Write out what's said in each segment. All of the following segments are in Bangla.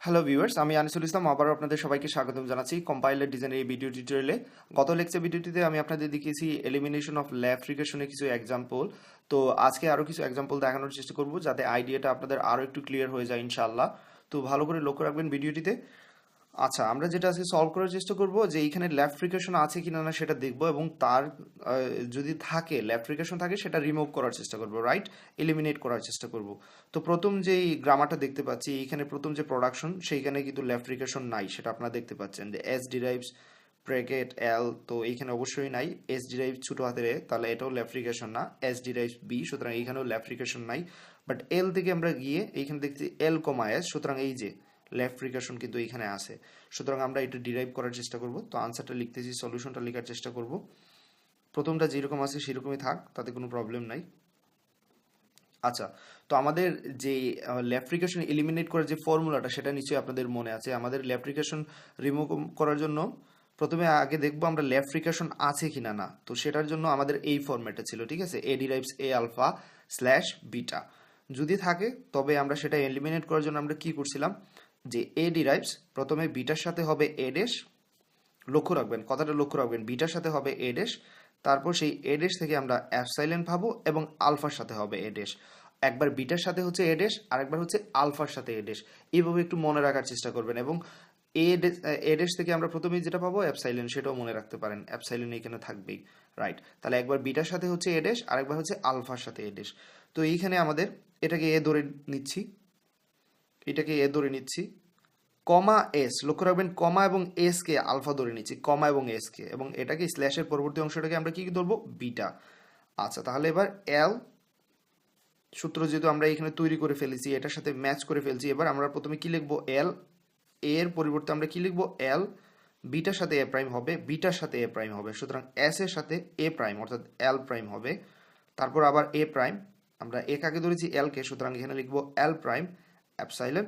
হ্যালো ভিউয়ার্স আমি আনিসুল ইসলাম। আবারও আপনাদের সবাইকে স্বাগতম জানাচ্ছি কম্পাইলার ডিজাইনের এই ভিডিও টিউটোরিয়ালে গত লেকচার ভিডিওটিতে আমি আপনাদের দেখিয়েছি এলিমিনেশন অফ ল্যাব রিগেশনের কিছু এক্সাম্পল তো আজকে আরও কিছু এক্সাম্পল দেখানোর চেষ্টা করব, যাতে আইডিয়াটা আপনাদের আরও একটু ক্লিয়ার হয়ে যায় ইনশাল্লাহ তো ভালো করে লক্ষ্য রাখবেন ভিডিওটিতে আচ্ছা আমরা যেটা আজকে সলভ করার চেষ্টা করব যে এইখানে ল্যাব ফ্রিকেশন আছে কিনা না সেটা দেখব এবং তার যদি থাকে ল্যাব ফ্রিকেশন থাকে সেটা রিমুভ করার চেষ্টা করব রাইট এলিমিনেট করার চেষ্টা করব। তো প্রথম যেই গ্রামারটা দেখতে পাচ্ছি, এইখানে প্রথম যে প্রোডাকশন সেইখানে কিন্তু ল্যাব ফ্রিকেশন নাই, সেটা আপনারা দেখতে পাচ্ছেন যে এস ডিরাইভস ব্রেকেট এল তো এইখানে অবশ্যই নাই। এস ডিরাইভ ছোটো হাতের তাহলে এটাও ল্যাফ্রিকেশন না। এস ডিরাইভ বি সুতরাং এইখানেও ল্যাফ্রিকেশন নাই। বাট এল থেকে আমরা গিয়ে এইখানে দেখছি এল কমা এস সুতরাং এই যে ল্যাফ্রিকেশন কিন্তু এইখানে আছে। সুতরাং আমরা এটা ডিরাইভ করার চেষ্টা করব। তো আনসারটা লিখতেছি সলিউশনটা লেখার চেষ্টা করব। প্রথমটা যেরকম আছে সেরকমই থাক, তাতে কোনো প্রবলেম নাই। আচ্ছা তো আমাদের যে ল্যাপ্রিকেশন এলিমিনেট করার যে ফর্মুলাটা সেটা নিশ্চয়ই আপনাদের মনে আছে। আমাদের ল্যাপ্রিকেশন রিমুভ করার জন্য প্রথমে আগে দেখব আমরা ল্যাপ্রিকেশন আছে কিনা না। না তো সেটার জন্য আমাদের এই ফর্ম্যাটে ছিল, ঠিক আছে? A derives A alpha slash beta যদি থাকে, তবে আমরা সেটা এলিমিনেট করার জন্য আমরা কি করছিলাম? যে এ ডিরাইভস প্রথমে বিটার সাথে হবে এ ডেশ লক্ষ্য রাখবেন, কথাটা লক্ষ্য রাখবেন বিটার সাথে হবে এ ডেশ তারপর সেই এ ডেশ থেকে আমরা অ্যাপসাইলেন পাবো এবং আলফার সাথে হবে এ ডেশ একবার বিটার সাথে হচ্ছে এ ডেশ আরেকবার হচ্ছে আলফার সাথে এ ডেশ এইভাবে একটু মনে রাখার চেষ্টা করবেন এবং এ ডেশ এ ডেশ থেকে আমরা প্রথমেই যেটা পাবো অ্যাপসাইলেন সেটাও মনে রাখতে পারেন অ্যাপসাইলেন এখানে থাকবেই রাইট তাহলে একবার বিটার সাথে হচ্ছে এ ডেশ আরেকবার হচ্ছে আলফার সাথে এ ডেশ তো এইখানে আমাদের এটাকে এ ধরে নিচ্ছি। এটাকে এ ধরে নিচ্ছি। কমা এস, লক্ষ্য রাখবেন কমা এবং এস কে আলফা ধরে নিচ্ছি, কমা এবং এস কে। এবং এটাকে স্ল্যাশের পরবর্তী অংশটাকে আমরা কি কি ধরবো? বিটা। আচ্ছা তাহলে এবার এল সূত্র যেহেতু আমরা এখানে তৈরি করে ফেলেছি, এটার সাথে ম্যাচ করে ফেলছি, এবার আমরা প্রথমে কি লিখব? এল এর পরিবর্তে আমরা কি লিখব? এল বিটার সাথে এ প্রাইম হবে, বিটার সাথে এ প্রাইম হবে। সুতরাং এস এর সাথে এ প্রাইম অর্থাৎ এল প্রাইম হবে। তারপর আবার এ প্রাইম আমরা এ কাকে ধরেছি এল কে, সুতরাং এখানে লিখব এল প্রাইম অ্যাপসাইলেন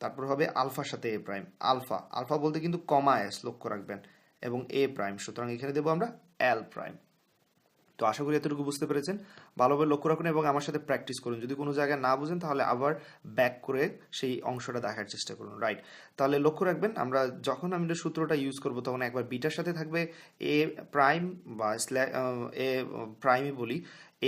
তারপর হবে আলফার সাথে এ প্রাইম। আলফা আলফা বলতে কিন্তু কমা এস, লক্ষ্য রাখবেন, এবং এ প্রাইম। সুতরাং এখানে দেবো আমরা এল প্রাইম। তো আশা করি এতটুকু বুঝতে পেরেছেন। ভালোভাবে লক্ষ্য রাখুন এবং আমার সাথে প্র্যাকটিস করুন। যদি কোনো জায়গায় না বুঝেন, তাহলে আবার ব্যাক করে সেই অংশটা দেখার চেষ্টা করুন। রাইট। তাহলে লক্ষ্য রাখবেন, আমরা যখন আমি সূত্রটা ইউজ করব, তখন একবার বিটার সাথে থাকবে এ প্রাইম বা এ প্রাইমই বলি,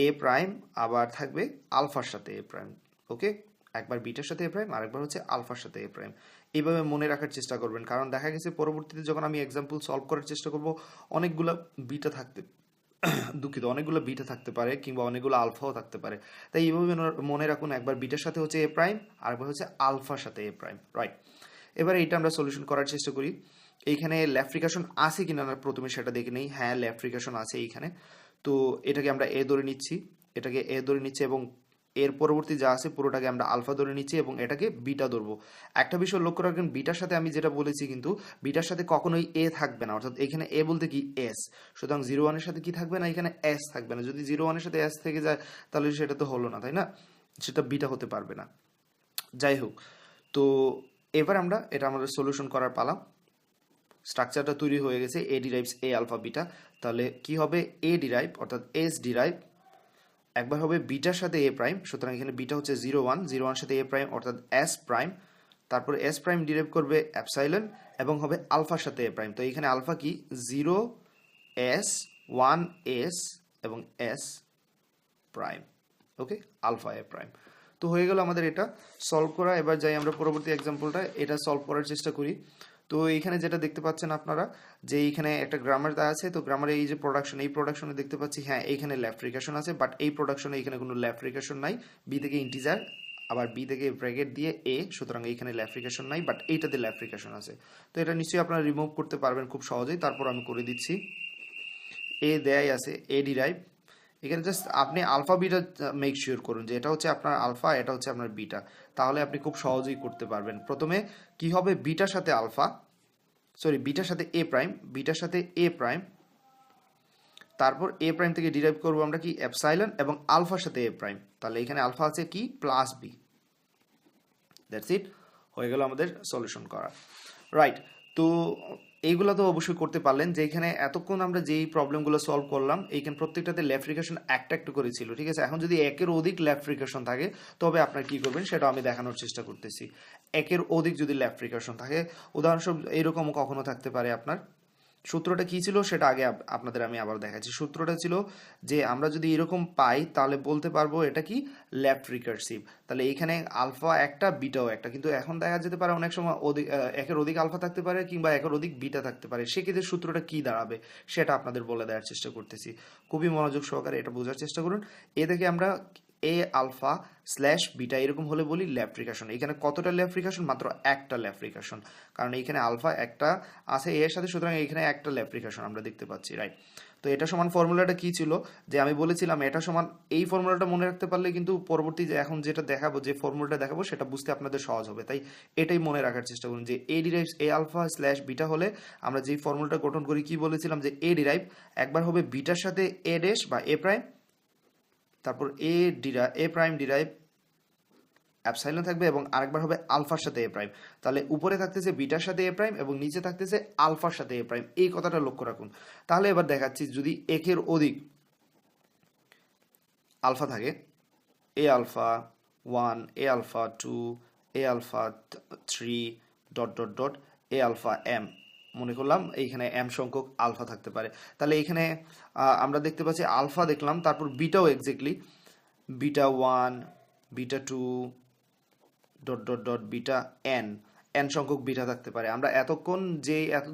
এ প্রাইম, আবার থাকবে আলফার সাথে এ প্রাইম। ওকে? একবার বিটার সাথে এ প্রাইম আরেকবার হচ্ছে আলফার সাথে এ প্রাইম এইভাবে মনে রাখার চেষ্টা করবেন। কারণ দেখা গেছে পরবর্তীতে যখন আমি এক্সাম্পল সলভ করার চেষ্টা করব, অনেকগুলো বিটা থাকতে, দুঃখিত, অনেকগুলো বিটা থাকতে পারে কিংবা অনেকগুলো আলফাও থাকতে পারে। তাই এইভাবে মনে- রাখুন, একবার বিটার সাথে হচ্ছে এ প্রাইম আরেকবার হচ্ছে আলফার সাথে এ প্রাইম রাইট এবার এইটা আমরা সলিউশন করার চেষ্টা করি। এইখানে ল্যাফ্রিকাশন আছে কিনা না, প্রথমে সেটা দেখে নেই। হ্যাঁ ল্যাফ্রিকাশন আছে এইখানে। তো এটাকে আমরা এ ধরে নিচ্ছি। এটাকে এ ধরে নিচ্ছি এবং এর পরবর্তী যা আছে, পুরোটাকে আমরা আলফা ধরে নিচ্ছি এবং এটাকে বিটা ধরবো। একটা বিষয় লক্ষ্য রাখবেন, বিটার সাথে আমি যেটা বলেছি কিন্তু, বিটার সাথে কখনোই এ থাকবে না, অর্থাৎ এখানে এ বলতে কি এস সুতরাং জিরো ওয়ানের সাথে কি থাকবে না, এখানে এস থাকবে না। যদি জিরো ওয়ানের সাথে এস থেকে যায়, তাহলে সেটা তো হলো না, তাই না? সেটা বিটা হতে পারবে না। যাই হোক, তো এবার আমরা এটা আমাদের সলিউশন করার পালা। স্ট্রাকচারটা তৈরি হয়ে গেছে A derives A alpha beta তাহলে কি হবে? এ ডিরাইভ অর্থাৎ এস ডিরাইভ একবার হবে বিটার সাথে এ প্রাইম সুতরাং এখানে বিটা হচ্ছে জিরো ওয়ান জিরো ওয়ান সাথে এ প্রাইম অর্থাৎ এস প্রাইম তারপর এস প্রাইম ডিরাইভ করবে অ্যাপসাইলন এবং হবে আলফার সাথে এ প্রাইম তো এখানে আলফা কি? জিরো এস ওয়ান এস এবং S prime okay alpha A prime তো হয়ে গেল আমাদের এটা। সলভ করা। এবার যাই আমরা পরবর্তী এক্সাম্পলটা এটা সলভ করার চেষ্টা করি। তো এইখানে যেটা দেখতে পাচ্ছেন আপনারা, যে এইখানে একটা গ্রামার দেওয়া আছে, তো গ্রামারে এই যে প্রোডাকশন এই প্রোডাকশনে দেখতে পাচ্ছি হ্যাঁ এইখানে ল্যাফ্রিকেশন আছে বাট এই প্রোডাকশনে এখানে কোনো ল্যাফ্রিকেশন নাই বি থেকে ইন্টিজার আবার বি থেকে ব্র্যাকেট দিয়ে এ সুতরাং এইখানে ল্যাফ্রিকেশন নাই বাট এইটাতে ল্যাফ্রিকেশন আছে। তো এটা নিশ্চয়ই আপনারা রিমুভ করতে পারবেন খুব সহজেই, তারপর আমি করে দিচ্ছি। এ দেয়াই আছে এ ডিরাইভ এখানে জাস্ট আপনি আলফা বিটা মেক শিওর করুন যে এটা হচ্ছে আপনার আলফা এটা হচ্ছে আপনার বিটা তাহলে আপনি খুব সহজেই করতে পারবেন। প্রথমে, কি হবে? বিটার সাথে আলফা সরি বিটার সাথে এ প্রাইম বিটার সাথে এ প্রাইম তারপর এ প্রাইম থেকে ডিরাইভ করব আমরা কি? অ্যাপসাইলন এবং আলফার সাথে এ প্রাইম তাহলে এখানে আলফা আছে কি? প্লাস বি দ্যাটস ইট হয়ে গেল আমাদের সলিউশন করা রাইট তো এইগুলো তো অবশ্যই করতে পারলেন, যে এখানে এতক্ষণ আমরা যেই প্রবলেমগুলো সলভ করলাম, এইখানে প্রত্যেকটাতে ল্যাফ্রিকেশন রিকাশন একটা একটু করেছিল ঠিক আছে? এখন যদি একের অধিক ল্যাফ্রিকেশন রিকাশন থাকে, তবে আপনার কি করবেন, সেটা আমি দেখানোর চেষ্টা করতেছি। একের অধিক যদি ল্যাফ্রিকেশন রিকাশন থাকে, উদাহরণস্বরূপ এরকম কখনো থাকতে পারে আপনার। সূত্রটা কি ছিল সেটা আগে আপনাদের আমি আবার দেখাচ্ছি। সূত্রটা ছিল যে আমরা যদি এরকম পাই, তাহলে বলতে পারব এটা কি লেফট রিকার্সিভ তাহলে এইখানে আলফা একটা বিটাও একটা। কিন্তু এখন দেখা যেতে পারে অনেক সময় অধিক একের অধিক আলফা থাকতে পারে কিংবা একের অধিক বিটা থাকতে পারে। সেক্ষেত্রে সূত্রটা কি দাঁড়াবে সেটা আপনাদের বলে দেওয়ার চেষ্টা করতেছি। খুবই মনোযোগ সহকারে এটা বোঝার চেষ্টা করুন। এ থেকে আমরা এ আলফা স্ল্যাশ বিটা এরকম হলে বলি লেফট রিকাশন এখানে কতটা লেফট রিকাশন মাত্র একটা লেফট রিকাশন কারণ এইখানে আলফা একটা আছে, এর সাথে সুতরাং এখানে একটা লেফট রিকাশন আমরা দেখতে পাচ্ছি রাইট তো এটা সমান ফর্মুলাটা কি ছিল? যে আমি বলেছিলাম এটা সমান, এই ফর্মুলাটা মনে রাখতে পারলে কিন্তু পরবর্তী যে এখন যেটা দেখাবো, যে ফর্মুলাটা দেখাবো, সেটা বুঝতে আপনাদের সহজ হবে। তাই এটাই মনে রাখার চেষ্টা করুন যে A derive A alpha slash beta হলে আমরা যেই ফর্মুলাটা গঠন করি, কি বলেছিলাম? যে এ ডিরাইভ একবার হবে বিটার সাথে এ ড্যাশ বা এ প্রাইম তারপর এ ডিরা এ প্রাইম ডিরাইভ অ্যাপসাইলন থাকবে এবং আরেকবার হবে আলফার সাথে এ প্রাইম তাহলে উপরে থাকতেছে বিটার সাথে এ প্রাইম এবং নিচে থাকতেছে আলফার সাথে এ প্রাইম এই কথাটা লক্ষ্য রাখুন। তাহলে এবার দেখাচ্ছি যদি একের অধিক আলফা থাকে A alpha one A alpha two A alpha three dot dot dot A alpha M মনে করলাম এইখানে এম সংখ্যক আলফা থাকতে পারে। তাহলে এখানে আমরা দেখতে পাচ্ছি আলফা দেখলাম, তারপর বিটাও exactly beta one beta two dot dot dot beta N N সংখ্যক বিটা থাকতে পারে। আমরা এতক্ষণ যে এত,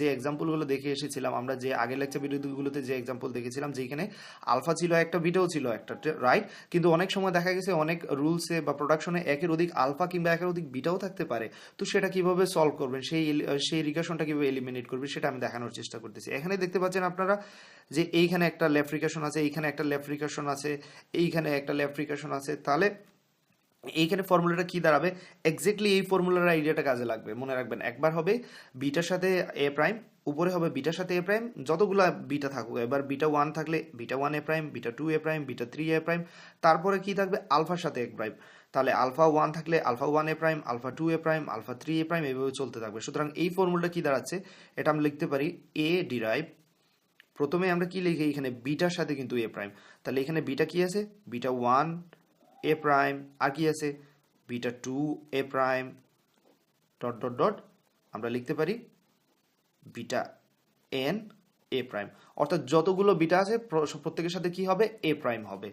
যে এক্সাম্পলগুলো দেখে এসেছিলাম, আমরা যে আগের লেকচার ভিডিওগুলোতে যে এক্সাম্পল দেখেছিলাম, যেখানে আলফা ছিল একটা বিটাও ছিল একটা রাইট কিন্তু অনেক সময় দেখা গেছে অনেক রুলসে বা প্রোডাকশনে একের অধিক আলফা কিংবা একের অধিক বিটাও থাকতে পারে। তো সেটা কীভাবে সলভ করবেন? সেই সেই রিকাশনটা কীভাবে এলিমিনেট করবেন? সেটা আমি দেখানোর চেষ্টা করতেছি। এখানে দেখতে পাচ্ছেন আপনারা যে এইখানে একটা লেফট রিকাশন আছে, এইখানে একটা লেফট রিকাশন আছে, এইখানে একটা লেফট রিকাশন আছে। তাহলে এইখানে ফর্মুলাটা কি দাঁড়াবে? এক্স্যাক্টলি এই ফর্মুলার আইডিয়াটা কাজে লাগবে। মনে রাখবেন, একবার হবে বিটার সাথে এ প্রাইম উপরে হবে বিটার সাথে এ প্রাইম যতগুলো বিটা থাকুক, এবার বিটা ওয়ান থাকলে beta one A prime beta two A prime beta three A prime তারপরে কি থাকবে? আলফার সাথে এ প্রাইম তাহলে আলফা ওয়ান থাকলে alpha one A prime alpha two A prime alpha three A prime এভাবে চলতে থাকবে। সুতরাং এই ফর্মুলাটা কি দাঁড়াচ্ছে? এটা আমরা লিখতে পারি এ ডিরাইভ প্রথমে আমরা কি লিখি? এখানে বিটার সাথে কিন্তু এ প্রাইম তাহলে এখানে বিটা কি আছে? বিটা ওয়ান এ প্রাইম আর কি আছে। Beta two A prime dot dot dot আমরা লিখতে পারি বিটা এন এ প্রাইম অর্থাৎ যতগুলো বিটা আছে প্রত্যেকের সাথে কি হবে? এ প্রাইম হবে।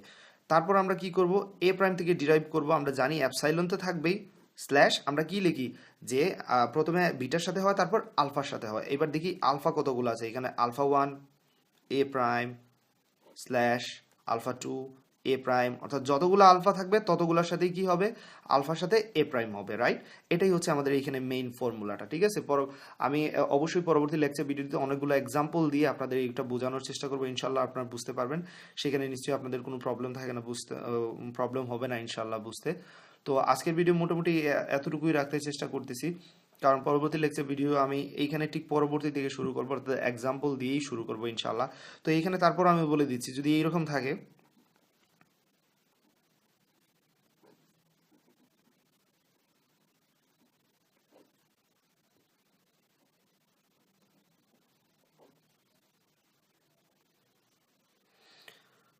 তারপর আমরা কি করব? এ প্রাইম থেকে ডিরাইভ করব। আমরা জানি অ্যাপসাইলন তো থাকবেই। স্ল্যাশ আমরা কি লিখি? যে প্রথমে বিটার সাথে হয়, তারপর আলফার সাথে হয়। এবার দেখি আলফা কতগুলো আছে? এখানে alpha one A prime slash alpha two A prime অর্থাৎ যতগুলো আলফা থাকবে, ততগুলোর সাথেই কি হবে? আলফার সাথে এ প্রাইম হবে রাইট এটাই হচ্ছে আমাদের এইখানে মেইন ফর্মুলাটা ঠিক আছে? পর, আমি অবশ্যই পরবর্তী লেকচার ভিডিওতে অনেকগুলো এক্সাম্পল দিয়ে আপনাদের এইটা বোঝানোর চেষ্টা করব। ইনশাল্লাহ আপনারা বুঝতে পারবেন। সেখানে নিশ্চয়ই আপনাদের কোনো প্রবলেম থাকে না, বুঝতে প্রবলেম হবে না ইনশাল্লাহ বুঝতে। তো আজকের ভিডিও মোটামুটি এতটুকুই রাখতে চেষ্টা করতেছি। কারণ পরবর্তী লেকচার ভিডিও আমি এইখানে ঠিক পরবর্তী থেকে শুরু করব, অর্থাৎ এক্সাম্পল দিয়েই শুরু করব ইনশাল্লাহ তো এইখানে তারপর আমি বলে দিচ্ছি, যদি এইরকম থাকে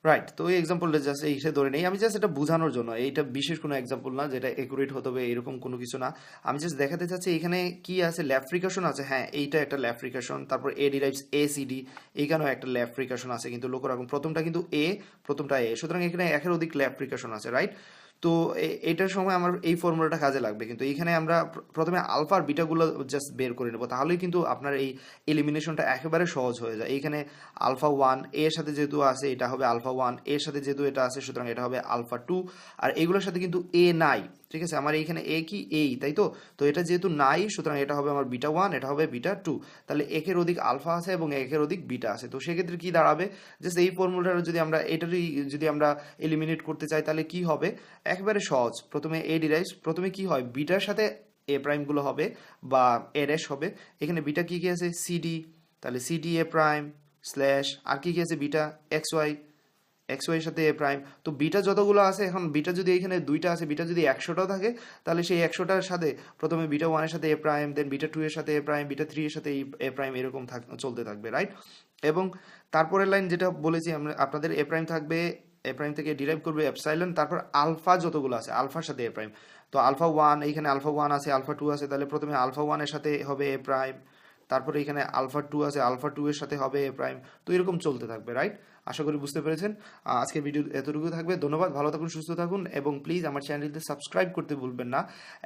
রাইট তো এই এক্সাম্পলটা জাস্ট এই হিসেবে ধরে নেই। আমি জাস্ট এটা বোঝানোর জন্য, এইটা বিশেষ কোনো এক্সাম্পল না, যেটা একুরেট হতে হবে, এরকম কোনো কিছু না। আমি জাস্ট দেখাতে চাচ্ছি এখানে কি আছে ল্যাফ্রিকেশন আছে। হ্যাঁ এইটা একটা ল্যাফ্রিকেশন তারপর এ ডিরাইভস এ সিডি এইখানেও একটা ল্যাফ্রিকেশন আছে কিন্তু রাখুন প্রথমটা কিন্তু এ প্রথমটা এ সুতরাং এখানে একের অধিক ল্যাফ্রিকেশন আছে রাইট তো এটার সময় আমার এই ফর্মুলাটা কাজে লাগবে। কিন্তু এইখানে আমরা প্রথমে আলফার বিটাগুলো জাস্ট বের করে নেব। তাহলেই কিন্তু আপনার এই এলিমিনেশনটা একেবারে সহজ হয়ে যায়। এইখানে আলফা ওয়ানের সাথে যেহেতু আছে, এটা হবে আলফা ওয়ানের সাথে যেহেতু এটা আছে, সুতরাং এটা হবে আলফা টু আর এগুলোর সাথে কিন্তু এ নাই। ঠিক আছে? আমার এইখানে এ কি? এই তাই তো? তো এটা যেহেতু নাই, সুতরাং এটা হবে আমার বিটা ওয়ান এটা হবে বিটা টু তাহলে একের অধিক আলফা আছে এবং একের অধিক বিটা আছে। তো সেক্ষেত্রে কি দাঁড়াবে? জাস্ট এই ফর্মুলাটা যদি আমরা, এটারই যদি আমরা এলিমিনেট করতে চাই, তাহলে কি হবে? একেবারে সহজ। প্রথমে এ ডিরাইভস প্রথমে কি হয়? বিটার সাথে এ প্রাইমগুলো হবে বা এ ড্যাশ হবে। এখানে বিটা কি কি আছে? সিডি তাহলে সিডি এ প্রাইম স্ল্যাশ আর কি কি আছে? Beta? X Y X Y এর সাথে এ প্রাইম তো বিটা যতগুলো আছে, এখন বিটা যদি এখানে দুইটা আছে বিটা যদি একশোটাও থাকে, তাহলে সেই একশোটার সাথে প্রথমে বিটা ওয়ানের সাথে A prime then beta two এর সাথে এ প্রাইম বিটা থ্রি এর সাথে এ প্রাইম এরকম থাক, চলতে থাকবে রাইট এবং তারপরের লাইন যেটা বলেছি, আমরা, আপনাদের এ প্রাইম থাকবে এ প্রাইম থেকে ডিরাইভ করবে এপসাইলন তারপর আলফা যতগুলো আছে আলফার সাথে এ প্রাইম তো আলফা ওয়ান এইখানে আলফা ওয়ান আছে আলফা টু আছে, তাহলে প্রথমে আলফা ওয়ানের সাথে হবে এ প্রাইম তারপরে এখানে আলফা টু আছে, আলফা টু এর সাথে হবে এ প্রাইম তো এরকম চলতে থাকবে রাইট আশা করি বুঝতে পেরেছেন। আজকে আজকের ভিডিও এতটুকু থাকবে। ধন্যবাদ, ভালো থাকুন, সুস্থ থাকুন এবং প্লিজ আমার চ্যানেলটি সাবস্ক্রাইব করতে ভুলবেন না।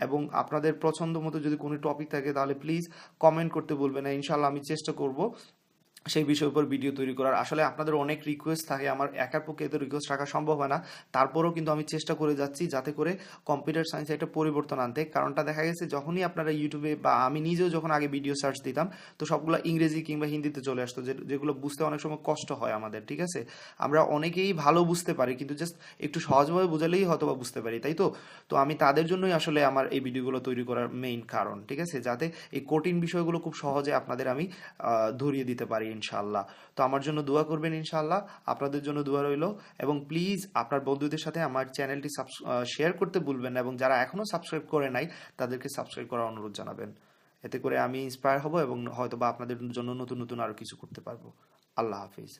এবং আপনাদের পছন্দ মতো যদি কোনো টপিক থাকে, তাহলে প্লিজ কমেন্ট করতে ভুলবেন না। ইনশাল্লাহ আমি চেষ্টা করব সেই বিষয়ের উপর ভিডিও তৈরি করার। আসলে আপনাদের অনেক রিকোয়েস্ট থাকে, আমার একার পক্ষে এত রিকোয়েস্ট রাখা সম্ভব হয় না। তারপরেও কিন্তু আমি চেষ্টা করে যাচ্ছি যাতে করে কম্পিউটার সায়েন্সে একটা পরিবর্তন আনতে। কারণটা দেখা গেছে, যখনই আপনারা ইউটিউবে বা আমি নিজেও যখন আগে ভিডিও সার্চ দিতাম, তো সবগুলো ইংরেজি কিংবা হিন্দিতে চলে আসতো যেগুলো বুঝতে অনেক সময় কষ্ট হয় আমাদের, ঠিক আছে? আমরা অনেকেই ভালো বুঝতে পারি, কিন্তু জাস্ট একটু সহজভাবে বোঝালেই হয়তো বা বুঝতে পারি, তাই তো? তো আমি তাদের জন্যই আসলে আমার এই ভিডিওগুলো তৈরি করার মেইন কারণ, ঠিক আছে? যাতে এই কঠিন বিষয়গুলো খুব সহজে আপনাদের আমি ধরিয়ে দিতে পারি। ইনশাল্লাহ তো আমার জন্য দোয়া করবেন ইনশাল্লাহ আপনাদের জন্য দোয়া রইল। এবং প্লিজ আপনার বন্ধুদের সাথে আমার চ্যানেলটি শেয়ার করতে ভুলবেন না এবং যারা এখনও সাবস্ক্রাইব করে নাই, তাদেরকে সাবস্ক্রাইব করার অনুরোধ জানাবেন। এতে করে আমি ইন্সপায়ার হব এবং হয়তো বা আপনাদের জন্য নতুন নতুন আরও কিছু করতে পারব। আল্লাহ হাফিজ।